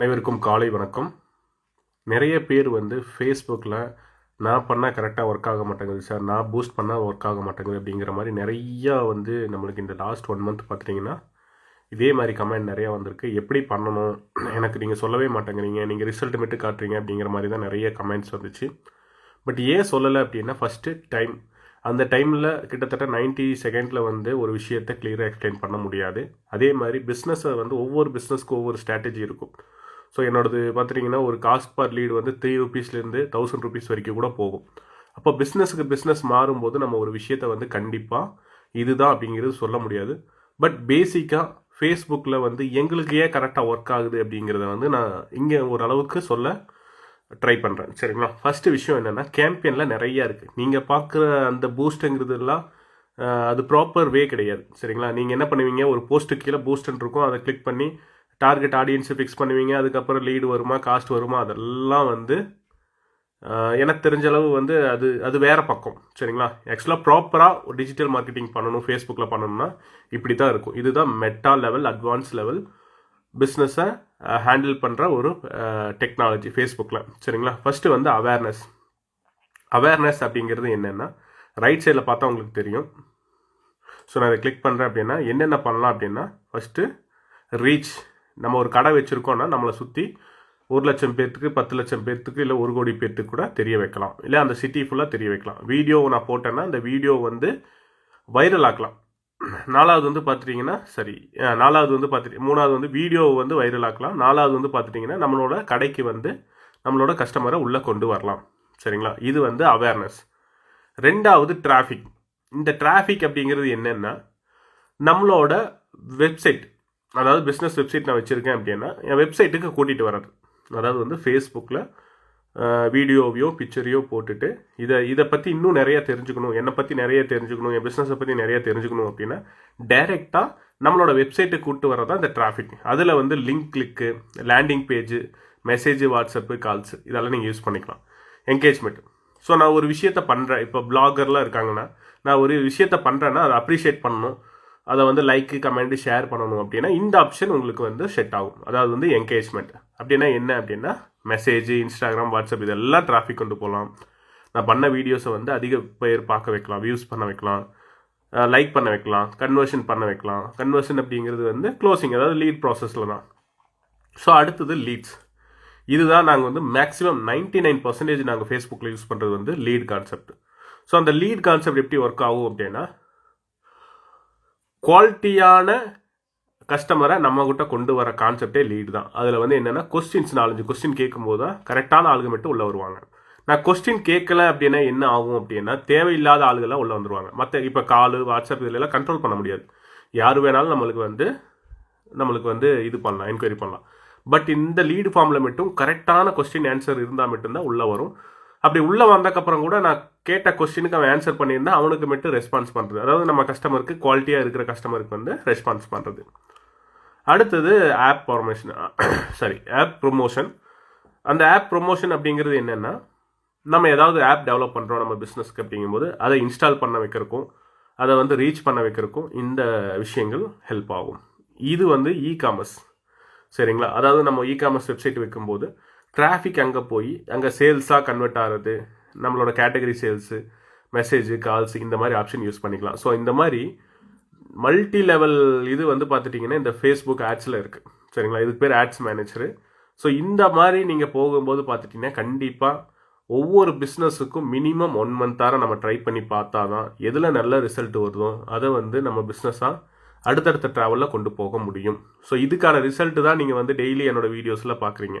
அனைவருக்கும் காலை வணக்கம். நிறைய பேர் வந்து ஃபேஸ்புக்கில் நான் பண்ணால் கரெக்டாக ஒர்க் ஆக மாட்டேங்குது சார் நான் பூஸ்ட் பண்ணால் ஒர்க் ஆக மாட்டேங்குது அப்படிங்கிற மாதிரி நிறையா வந்து நம்மளுக்கு இந்த லாஸ்ட் ஒன் மந்த் பார்த்துட்டிங்கன்னா இதே மாதிரி கமெண்ட் நிறையா வந்திருக்கு. எப்படி பண்ணணும்? எனக்கு நீங்கள் சொல்லவே மாட்டேங்கிறீங்க. நீங்கள் ரிசல்ட் மட்டும் காட்டுறீங்க அப்படிங்கிற மாதிரி தான் நிறைய கமெண்ட்ஸ் வந்துச்சு. பட் ஏன் சொல்லலை அப்படின்னா ஃபஸ்ட்டு டைம் அந்த டைமில் கிட்டத்தட்ட 90 செகண்டில் வந்து ஒரு விஷயத்தை கிளியராக எக்ஸ்பிளைன் பண்ண முடியாது. அதே மாதிரி பிஸ்னஸை வந்து ஒவ்வொரு பிஸ்னஸ்க்கு ஒவ்வொரு ஸ்ட்ராட்டஜி இருக்கும். ஸோ என்னோடது பார்த்துட்டிங்கன்னா ஒரு காஸ்ட் பர் லீடு வந்து த்ரீ ருபீஸ்லேருந்து தௌசண்ட் ருபீஸ் வரைக்கும் கூட போகும். அப்போ பிஸ்னஸுக்கு பிஸ்னஸ் மாறும்போது நம்ம ஒரு விஷயத்தை வந்து கண்டிப்பாக இதுதான் அப்படிங்கிறது சொல்ல முடியாது. பட் பேசிக்காக ஃபேஸ்புக்கில் வந்து எங்களுக்கு ஏன் கரெக்டாக ஒர்க் ஆகுது அப்படிங்கிறத வந்து நான் இங்கே ஓரளவுக்கு சொல்ல ட்ரை பண்ணுறேன் சரிங்களா? ஃபஸ்ட்டு விஷயம் என்னென்னா கேம்பெயினில் நிறையா இருக்குது நீங்கள் பார்க்குற அந்த பூஸ்ட்டுங்கிறதுலாம் அது ப்ராப்பர் வே கிடையாது. சரிங்களா? நீங்கள் என்ன பண்ணுவீங்க? ஒரு போஸ்ட்டு கீழே பூஸ்ட்ன்னு இருக்கும். அதை கிளிக் பண்ணி டார்கெட் ஆடியன்ஸை ஃபிக்ஸ் பண்ணுவீங்க அதுக்கப்புறம் லீடு வருமா காஸ்ட் வருமா அதெல்லாம் வந்து எனக்கு தெரிஞ்ச அளவு வந்து அது அது வேறு பக்கம் சரிங்களா? ஆக்சுவலாக ப்ராப்பராக ஒரு டிஜிட்டல் மார்க்கெட்டிங் பண்ணணும் ஃபேஸ்புக்கில் பண்ணணும்னா இப்படி தான் இருக்கும். இதுதான் மெட்டா லெவல் அட்வான்ஸ் லெவல் பிஸ்னஸை ஹேண்டில் பண்ணுற ஒரு டெக்னாலஜி ஃபேஸ்புக்கில் சரிங்களா? ஃபஸ்ட்டு வந்து அவேர்னஸ் அவேர்னஸ் அப்படிங்கிறது என்னென்னா ரைட் சைடில் பார்த்தா உங்களுக்கு தெரியும். ஸோ நான் இதை கிளிக் பண்ணுறேன் அப்படின்னா என்னென்ன பண்ணலாம் அப்படின்னா ஃபஸ்ட்டு ரீச் நம்ம ஒரு கடை வச்சுருக்கோம்னா நம்மளை சுற்றி ஒரு லட்சம் பேர்த்துக்கு பத்து லட்சம் பேர்த்துக்கு இல்லை ஒரு கோடி பேர்த்துக்கு கூட தெரிய வைக்கலாம். இல்லை அந்த சிட்டி ஃபுல்லாக தெரிய வைக்கலாம். வீடியோ நான் போட்டேன்னா அந்த வீடியோ வந்து வைரல் ஆக்கலாம். நாலாவது வந்து பார்த்துட்டிங்கன்னா சரி நாலாவது வந்து பார்த்துட்டு மூணாவது வந்து வீடியோவை வந்து வைரல் ஆக்கலாம். நாலாவது வந்து பார்த்துட்டிங்கன்னா நம்மளோட கடைக்கு வந்து நம்மளோட கஸ்டமரை உள்ளே கொண்டு வரலாம். சரிங்களா? இது வந்து அவேர்னஸ் ரெண்டாவது டிராஃபிக் இந்த டிராஃபிக் அப்படிங்கிறது என்னென்னா நம்மளோட வெப்சைட் அதாவது பிஸ்னஸ் வெப்சைட் நான் வச்சுருக்கேன் அப்படின்னா என் வெப்சைட்டுக்கு கூட்டிகிட்டு வர்றது. அதாவது வந்து ஃபேஸ்புக்கில் வீடியோவையோ பிக்சரையோ போட்டுட்டு இதை இதை பற்றி இன்னும் நிறைய தெரிஞ்சுக்கணும் என்னை பற்றி நிறைய தெரிஞ்சுக்கணும் என் பிஸ்னஸை பற்றி நிறைய தெரிஞ்சுக்கணும் அப்படின்னா டைரெக்டாக நம்மளோட வெப்சைட்டுக்கு கூப்பிட்டு வர்றது தான் இந்த டிராஃபிக் அதில் வந்து link click landing page message WhatsApp calls இதெல்லாம் நீங்கள் யூஸ் பண்ணிக்கலாம். என்கேஜ்மெண்ட் ஸோ நான் ஒரு விஷயத்த பண்ணுறேன் இப்போ பிளாகர்லாம் இருக்காங்கன்னா நான் ஒரு விஷயத்த பண்ணுறேன்னா அதை அப்ரிஷியேட் பண்ணணும். அதை வந்து லைக்கு கமெண்ட் ஷேர் பண்ணணும் அப்படின்னா இந்த ஆப்ஷன் உங்களுக்கு வந்து செட் ஆகும். அதாவது வந்து என்கேஜ்மெண்ட் அப்படின்னா என்ன அப்படின்னா மெசேஜ் இன்ஸ்டாகிராம் வாட்ஸ்அப் இதெல்லாம் டிராஃபிக் கொண்டு போகலாம். நான் பண்ண வீடியோஸை வந்து அதிக பேர் பார்க்க வைக்கலாம் வியூஸ் பண்ண வைக்கலாம். லைக் பண்ண வைக்கலாம் கன்வர்ஷன் பண்ண வைக்கலாம். கன்வர்ஷன் அப்படிங்கிறது வந்து க்ளோசிங் அதாவது லீட் ப்ராசஸில் தான். ஸோ அடுத்தது லீட்ஸ் இதுதான் நாங்கள் வந்து மேக்ஸிமம் நைன்டி நைன் பர்சன்டேஜ் நாங்கள் ஃபேஸ்புக்கில் யூஸ் பண்ணுறது வந்து லீட் கான்செப்ட் ஸோ அந்த லீட் கான்செப்ட் எப்படி ஒர்க் ஆகும் அப்படின்னா குவாலிட்டியான கஸ்டமரை நம்ம கிட்ட கொண்டு வர கான்செப்டே லீடு தான். அதில் வந்து என்னென்னா கொஸ்டின்ஸ் நாலஞ்சு கொஸ்டின் கேட்கும்போது தான் கரெக்டான ஆளுங்க மட்டும் உள்ளே வருவாங்க. நான் கொஸ்டின் கேட்கல அப்படின்னா என்ன ஆகும் அப்படின்னா தேவையில்லாத ஆளுகள்லாம் உள்ளே வந்துருவாங்க. மற்ற இப்போ கால் வாட்ஸ்அப் இதிலெல்லாம் கண்ட்ரோல் பண்ண முடியாது. யார் வேணாலும் நம்மளுக்கு வந்து நம்மளுக்கு வந்து இது பண்ணலாம் என்கொயரி பண்ணலாம். பட் இந்த லீடு ஃபார்மில் மட்டும் கரெக்டான கொஸ்டின் ஆன்சர் இருந்தால் மட்டும்தான் உள்ளே வரும். அப்படி உள்ளே வந்தக்கப்புறம் கூட நான் கேட்ட கொஸ்டினுக்கு அவன் ஆன்சர் பண்ணியிருந்தா அவனுக்கு மட்டும் ரெஸ்பான்ஸ் பண்ணுறது அதாவது நம்ம கஸ்டமருக்கு குவாலிட்டியாக இருக்கிற கஸ்டமருக்கு வந்து ரெஸ்பான்ஸ் பண்ணுறது அடுத்தது app promotion sorry app promotion அந்த ஆப் ப்ரொமோஷன் அப்படிங்கிறது என்னென்னா நம்ம ஏதாவது ஆப் டெவலப் பண்ணுறோம் நம்ம பிஸ்னஸ்க்கு அப்படிங்கும்போது அதை இன்ஸ்டால் பண்ண வைக்கிறக்கும் அதை வந்து ரீச் பண்ண வைக்கிறக்கும் இந்த விஷயங்கள் ஹெல்ப் ஆகும். இது வந்து இ காமர்ஸ் சரிங்களா? அதாவது நம்ம இ காமர்ஸ் வெப்சைட் வைக்கும்போது டிராஃபிக் அங்கே போய் அங்கே சேல்ஸாக கன்வெர்ட் ஆகிறது நம்மளோட கேட்டகரி சேல்ஸு மெசேஜு கால்ஸ் இந்த மாதிரி ஆப்ஷன் யூஸ் பண்ணிக்கலாம். ஸோ இந்த மாதிரி மல்டி லெவல் இது வந்து பார்த்துட்டிங்கன்னா இந்த ஃபேஸ்புக் ஆட்ஸில் இருக்குது சரிங்களா? இதுக்கு பேர் ஆட்ஸ் மேனேஜரு ஸோ இந்த மாதிரி நீங்கள் போகும்போது பார்த்துட்டிங்கன்னா கண்டிப்பாக ஒவ்வொரு பிஸ்னஸுக்கும் மினிமம் ஒன் மந்த்தார நம்ம ட்ரை பண்ணி பார்த்தா தான் எதில் நல்ல ரிசல்ட் வருதோ அதை வந்து நம்ம பிஸ்னஸாக அடுத்தடுத்த ட்ராவலில் கொண்டு போக முடியும். ஸோ இதுக்கான ரிசல்ட்டு தான் நீங்கள் வந்து டெய்லி என்னோடய வீடியோஸில் பார்க்குறீங்க.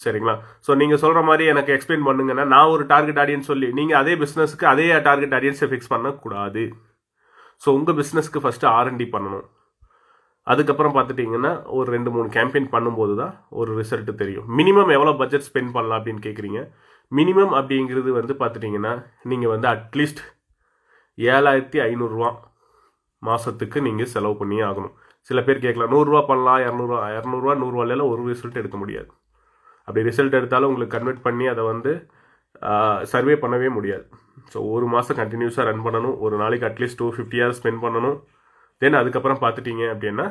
சரிங்களா? ஸோ நீங்கள் சொல்கிற மாதிரி எனக்கு எக்ஸ்பிளைன் பண்ணுங்கன்னா நான் ஒரு டார்கெட் ஆடியன்ஸ் சொல்லி நீங்கள் அதே பிஸ்னஸுக்கு அதே டார்கெட் ஆடியன்ஸை ஃபிக்ஸ் பண்ணக்கூடாது. ஸோ உங்கள் பிஸ்னஸ்க்கு ஃபஸ்ட்டு ஆர்என்டி பண்ணணும். அதுக்கப்புறம் பார்த்துட்டிங்கன்னா ஒரு ரெண்டு மூணு கேம்பெயின் பண்ணும்போது தான் ஒரு ரிசல்ட் தெரியும். மினிமம் எவ்வளோ பட்ஜெட் ஸ்பெண்ட் பண்ணலாம் அப்படின்னு கேட்குறீங்க மினிமம் அப்படிங்கிறது வந்து பார்த்துட்டிங்கன்னா நீங்கள் வந்து அட்லீஸ்ட் ஏழாயிரத்தி ஐநூறுரூவா மாதத்துக்கு நீங்கள் செலவு பண்ணியே ஆகணும். சில பேர் கேட்கலாம் நூறுரூவா பண்ணலாம் இரநூறுவா இரநூறுவா நூறுரூவால ஒரு ரிசல்ட் எடுக்க முடியாது. அப்படி ரிசல்ட் எடுத்தாலும் உங்களுக்கு கன்வெர்ட் பண்ணி அதை வந்து சர்வே பண்ணவே முடியாது. ஸோ ஒரு மாதம் கண்டினியூஸாக ரன் பண்ணணும். ஒரு நாளைக்கு at least two fifty hours spend பண்ணணும். தென் அதுக்கப்புறம் பார்த்துட்டீங்க அப்படின்னா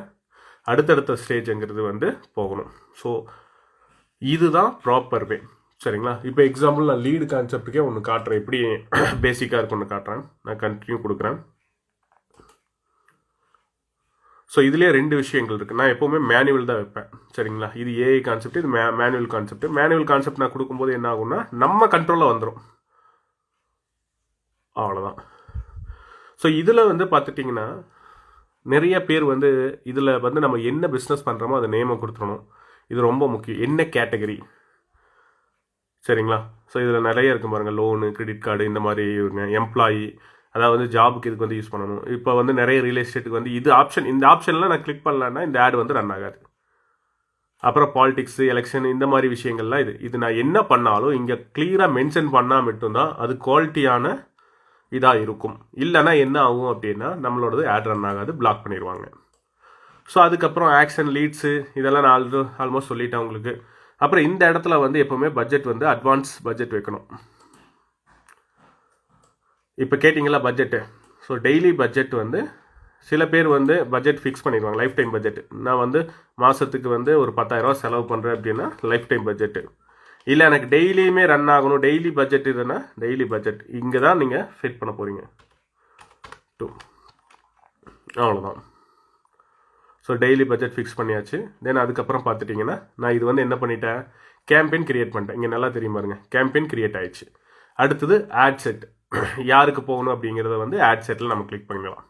அடுத்தடுத்த ஸ்டேஜ்ங்கிறது வந்து போகணும். ஸோ இதுதான் ப்ராப்பர் வே சரிங்களா? இப்போ எக்ஸாம்பிள் நான் லீடு கான்செப்ட்டுக்கே ஒன்று காட்டுறேன். எப்படி பேசிக்காக இருக்குன்னு காட்டுறேன். நான் கண்டினியூ கொடுக்குறேன். ஸோ இதுலேயே ரெண்டு விஷயங்கள் இருக்குது நான் எப்போவுமே மேனுவல் தான் வைப்பேன். சரிங்களா? இது ஏஐ கான்செப்ட் இது மே மேனுவல் கான்செப்ட் மேனுவல் கான்செப்ட் நான் கொடுக்கும்போது என்ன ஆகும்னா நம்ம கண்ட்ரோலில் வந்துடும் அவ்வளோதான் ஸோ இதில் வந்து பார்த்துட்டிங்கன்னா நிறைய பேர் வந்து இதில் வந்து நம்ம என்ன பிஸ்னஸ் பண்ணுறோமோ அதை நேமை கொடுத்துடணும். இது ரொம்ப முக்கியம். என்ன கேட்டகரி சரிங்களா? ஸோ இதில் நிறைய இருக்கும் பாருங்கள் லோனு கிரெடிட் கார்டு இந்த மாதிரி எம்ப்ளாயி அதாவது ஜாபுக்கு இதுக்கு வந்து யூஸ் பண்ணணும். இப்போ வந்து நிறைய ரியல் எஸ்டேட்டுக்கு வந்து இது ஆப்ஷன் இந்த ஆப்ஷன்லாம் நான் கிளிக் பண்ணலன்னா இந்த ஆட் வந்து ரன் ஆகாது. அப்புறம் பாலிடிக்ஸ் எலெக்ஷன் இந்த மாதிரி விஷயங்கள்லாம் இது. இது நான் என்ன பண்ணாலும் இங்கே கிளியராக மென்ஷன் பண்ணால் மட்டும்தான் அது குவாலிட்டியான இதாக இருக்கும். இல்லைனா என்ன ஆகும் அப்படின்னா நம்மளோடது ஆட் ரன் ஆகாது பிளாக் பண்ணிடுவாங்க. ஸோ அதுக்கப்புறம் ஆக்ஷன் லீட்ஸு இதெல்லாம் நான் ஆல்ரெடி ஆல்மோஸ்ட் சொல்லிட்டேன் உங்களுக்கு. அப்புறம் இந்த இடத்துல வந்து எப்போவுமே பட்ஜெட் வந்து அட்வான்ஸ் பட்ஜெட் வைக்கணும். இப்போ கேட்டிங்களா பட்ஜெட்டு ஸோ டெய்லி பட்ஜெட் வந்து சில பேர் வந்து பட்ஜெட் ஃபிக்ஸ் பண்ணிடுவாங்க லைஃப் டைம் பட்ஜெட் நான் வந்து மாதத்துக்கு வந்து ஒரு பத்தாயிரரூவா செலவு பண்ணுறேன் அப்படின்னா லைஃப் டைம் பட்ஜெட்டு இல்லை எனக்கு டெய்லியுமே ரன் ஆகணும். டெய்லி பட்ஜெட் இதுன்னா டெய்லி பட்ஜெட் இங்கே தான் நீங்கள் ஃபிட் பண்ண போகிறீங்க டூ அவ்வளோதான் ஸோ டெய்லி பட்ஜெட் ஃபிக்ஸ் பண்ணியாச்சு. தென் அதுக்கப்புறம் பார்த்துட்டிங்கன்னா நான் இது வந்து என்ன பண்ணிட்டேன்? கேம்பெயின் கிரியேட் பண்ணிட்டேன். இங்கே நல்லா தெரியும் பாருங்கள் கேம்பெயின் கிரியேட் ஆயிடுச்சு. அடுத்தது ஆட் செட் யாருக்கு போகணும் அப்படிங்கிறத வந்து ஆட் செட்டில் நம்ம கிளிக் பண்ணிக்கலாம்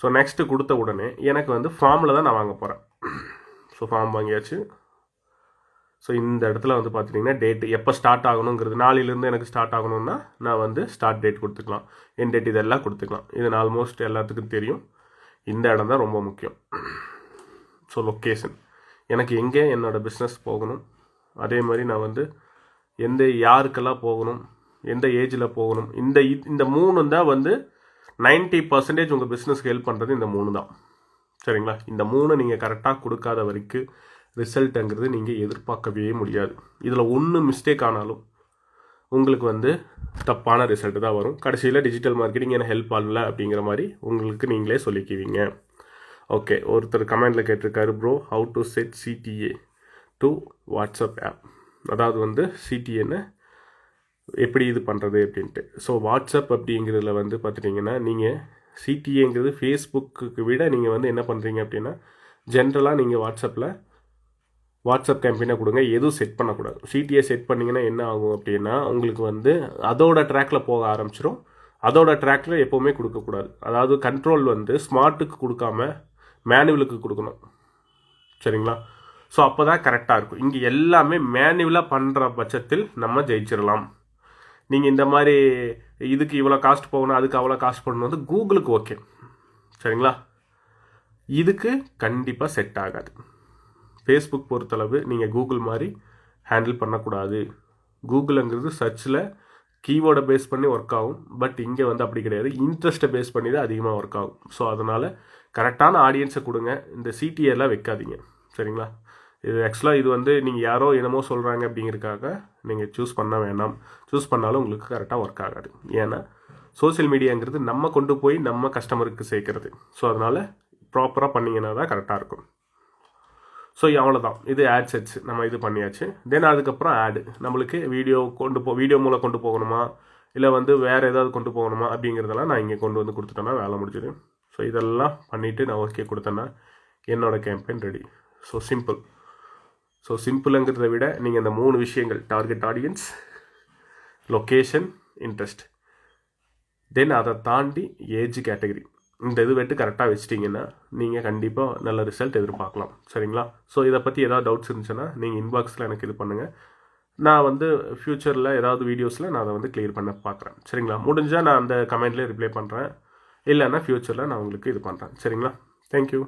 ஸோ நெக்ஸ்ட்டு கொடுத்த உடனே எனக்கு வந்து ஃபார்மில் தான் நான் வாங்க போகிறேன் ஸோ ஃபார்ம் வாங்கியாச்சு. ஸோ இந்த இடத்துல வந்து பார்த்துட்டிங்கன்னா டேட் எப்போ ஸ்டார்ட் ஆகணுங்கிறது நாளிலேருந்து எனக்கு ஸ்டார்ட் ஆகணும்னா நான் வந்து ஸ்டார்ட் டேட் கொடுத்துக்கலாம். என் டேட் இதெல்லாம் கொடுத்துக்கலாம். இது ஆல்மோஸ்ட் எல்லாத்துக்கும் தெரியும். இந்த இடம் தான் ரொம்ப முக்கியம். ஸோ லொக்கேஷன் எனக்கு எங்கே என்னோடய பிஸ்னஸ் போகணும்? அதே மாதிரி நான் வந்து எந்த யாருக்கெல்லாம் போகணும்? எந்த ஏஜில் போகணும்? இந்த இந்த மூணு தான் வந்து நைன்ட்டி பர்சன்டேஜ் உங்கள் பிஸ்னஸ்க்கு ஹெல்ப் பண்ணுறது இந்த மூணு தான். சரிங்களா? இந்த மூணு நீங்கள் கரெக்டாக கொடுக்காத வரைக்கும் ரிசல்ட்டுங்கிறது நீங்கள் எதிர்பார்க்கவே முடியாது. இதில் ஒன்று மிஸ்டேக் ஆனாலும் உங்களுக்கு வந்து தப்பான ரிசல்ட்டு தான் வரும். கடைசியில் டிஜிட்டல் மார்க்கெட்டிங் என்ன ஹெல்ப் ஆகல அப்படிங்கிற மாதிரி உங்களுக்கு நீங்களே சொல்லிக்குவீங்க. ஓகே ஒருத்தர் கமெண்டில் கேட்டிருக்காரு bro how to set CTA to WhatsApp app அதாவது வந்து சிடிஏன்னு எப்படி இது பண்ணுறது அப்படின்ட்டு. ஸோ வாட்ஸ்அப் அப்படிங்கிறதுல வந்து பார்த்துட்டிங்கன்னா நீங்கள் சிடிஏங்கிறது ஃபேஸ்புக்கு விட நீங்கள் வந்து என்ன பண்ணுறீங்க அப்படின்னா ஜென்ரலாக நீங்கள் வாட்ஸ்அப்பில் வாட்ஸ்அப் கேம்பெயினாக கொடுங்க. எதுவும் செட் பண்ணக்கூடாது. சிடிஏ செட் பண்ணிங்கன்னா என்ன ஆகும் அப்படின்னா உங்களுக்கு வந்து அதோட ட்ராக்கில் போக ஆரம்பிச்சிடும் அதோட ட்ராக்கில் எப்போவுமே கொடுக்கக்கூடாது. அதாவது கண்ட்ரோல் வந்து ஸ்மார்ட்டுக்கு கொடுக்காம மேனுவலுக்கு கொடுக்கணும். சரிங்களா? ஸோ அப்போ தான் கரெக்டாக இருக்கும். இங்கே எல்லாமே மேனுவலாக பண்ணுற பட்சத்தில் நம்ம ஜெயிச்சிடலாம் நீங்கள் இந்த மாதிரி இதுக்கு இவ்வளோ காஸ்ட் போகணும் அதுக்கு அவ்வளோ காஸ்ட் போடணும் வந்து கூகுளுக்கு ஓகே சரிங்களா? இதுக்கு கண்டிப்பாக செட் ஆகாது. ஃபேஸ்புக் பொறுத்தளவு நீங்கள் கூகுள் மாதிரி ஹேண்டில் பண்ணக்கூடாது. கூகுளுங்கிறது சர்ச்சில் கீவோர்டை பேஸ் பண்ணி ஒர்க் ஆகும். பட் இங்கே வந்து அப்படி கிடையாது. இன்ட்ரெஸ்ட்டை பேஸ் பண்ணி தான் அதிகமாக ஒர்க் ஆகும். ஸோ அதனால் கரெக்டான ஆடியன்ஸை கொடுங்க. இந்த சிடிஏலாம் வைக்காதீங்க. சரிங்களா? இது ஆக்சுவலாக இது வந்து நீங்கள் யாரோ என்னமோ சொல்கிறாங்க அப்படிங்கிறதுக்காக நீங்கள் சூஸ் பண்ண வேணாம். சூஸ் பண்ணாலும் உங்களுக்கு கரெக்டாக ஒர்க் ஆகாது. ஏன்னா சோசியல் மீடியாங்கிறது நம்ம கொண்டு போய் நம்ம கஸ்டமருக்கு சேர்க்கறது. ஸோ அதனால் ப்ராப்பராக பண்ணிங்கன்னா தான் கரெக்டாக இருக்கும். ஸோ அவ்வளோதான் இது ஆட் செட்ஸ் நம்ம இது பண்ணியாச்சு. தென் அதுக்கப்புறம் ஆடு நம்மளுக்கு வீடியோ கொண்டு போ வீடியோ மூலம் கொண்டு போகணுமா? இல்லை வந்து வேறு ஏதாவது கொண்டு போகணுமா? அப்படிங்கிறதெல்லாம் நான் இங்கே கொண்டு வந்து கொடுத்துட்டேன்னா வேலை முடிஞ்சிடும் ஸோ இதெல்லாம் பண்ணிவிட்டு நான் ஓகே கொடுத்தேன்னா என்னோடய campaign ready so simple so சிம்பிளுங்கிறத விட நீங்கள் இந்த மூணு விஷயங்கள் target audience location interest then அதை தாண்டி ஏஜ் கேட்டகரி இந்த இது வெட்டு கரெக்டாக வச்சிட்டிங்கன்னா நீங்கள் கண்டிப்பாக நல்ல ரிசல்ட் எதிர்பார்க்கலாம். சரிங்களா? ஸோ இதை பற்றி ஏதாவது டவுட்ஸ் இருந்துச்சுன்னா நீங்கள் இன்பாக்ஸில் எனக்கு இது பண்ணுங்கள் நான் வந்து ஃப்யூச்சரில் ஏதாவது வீடியோஸில் நான் அதை வந்து கிளியர் பண்ண பார்க்குறேன் சரிங்களா? முடிஞ்சால் நான் அந்த கமெண்ட்லேயே ரிப்ளை பண்ணுறேன் இல்லைன்னா ஃப்யூச்சரில் நான் உங்களுக்கு இது பண்ணுறேன் சரிங்களா? தேங்க்யூ